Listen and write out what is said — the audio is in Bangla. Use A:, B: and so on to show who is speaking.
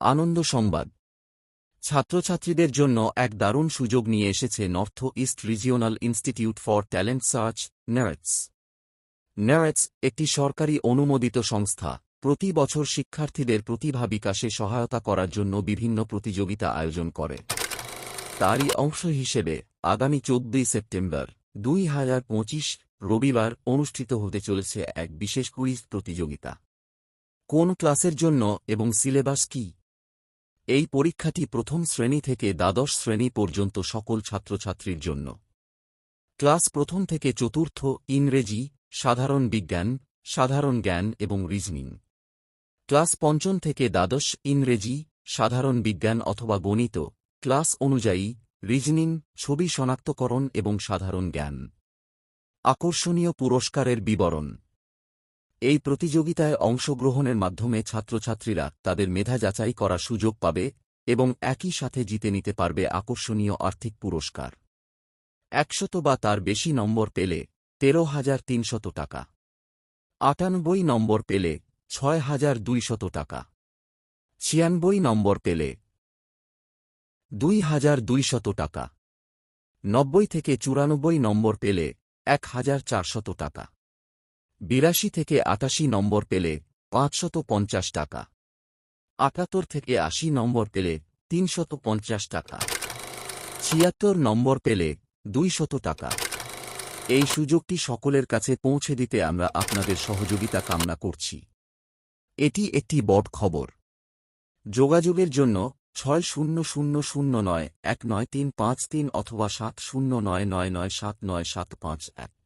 A: আনন্দ সংবাদ। ছাত্রছাত্রীদের জন্য এক দারুণ সুযোগ নিয়ে এসেছে north east regional institute for talent search নেরেটস নেরেটস একটি সরকারি অনুমোদিত সংস্থা। প্রতি বছর শিক্ষার্থীদের প্রতিভা বিকাশে সহায়তা করার জন্য বিভিন্ন প্রতিযোগিতা আয়োজন করে। তারই অংশ হিসেবে আগামী চোদ্দই সেপ্টেম্বর দুই হাজার পঁচিশ রবিবার অনুষ্ঠিত হতে চলেছে এক বিশেষ কুইজ প্রতিযোগিতা। কোন ক্লাসের জন্য এবং সিলেবাস কি? এই পরীক্ষাটি প্রথম শ্রেণি থেকে দ্বাদশ শ্রেণি পর্যন্ত সকল ছাত্রছাত্রীর জন্য। ক্লাস প্রথম থেকে চতুর্থ ইংরেজি, সাধারণ বিজ্ঞান, সাধারণ জ্ঞান এবং রিজনিং। ক্লাস পঞ্চম থেকে দ্বাদশ ইংরেজি, সাধারণ বিজ্ঞান অথবা গণিত, ক্লাস অনুযায়ী রিজনিং, ছবি শনাক্তকরণ এবং সাধারণ জ্ঞান। আকর্ষণীয় পুরস্কারের বিবরণ। এই প্রতিযোগিতায় অংশগ্রহণের মাধ্যমে ছাত্রছাত্রীরা তাদের মেধা যাচাই করার সুযোগ পাবে এবং একই সাথে জিতে নিতে পারবে আকর্ষণীয় আর্থিক পুরস্কার। একশত বা তার বেশি নম্বর পেলে তেরো হাজার তিনশত টাকা। আটানব্বই নম্বর পেলে ছয় হাজার দুইশত টাকা। ছিয়ানব্বই নম্বর পেলে দুই হাজার দুইশত টাকা। নব্বই থেকে চুরানব্বই নম্বর পেলে এক হাজার চারশত টাকা। বিরাশি থেকে আটাশি নম্বর পেলে পাঁচশত পঞ্চাশ টাকা। আটাত্তর থেকে আশি নম্বর পেলে তিনশত পঞ্চাশ টাকা। ছিয়াত্তর নম্বর পেলে দুইশত টাকা। এই সুযোগটি সকলের কাছে পৌঁছে দিতে আমরা আপনাদের সহযোগিতা কামনা করছি। এটি একটি বট খবর। যোগাযোগের জন্য ছয় শূন্য শূন্য শূন্য নয় এক নয় তিন পাঁচ তিন অথবা সাত শূন্য নয় নয় নয় সাত নয় সাত পাঁচ এক।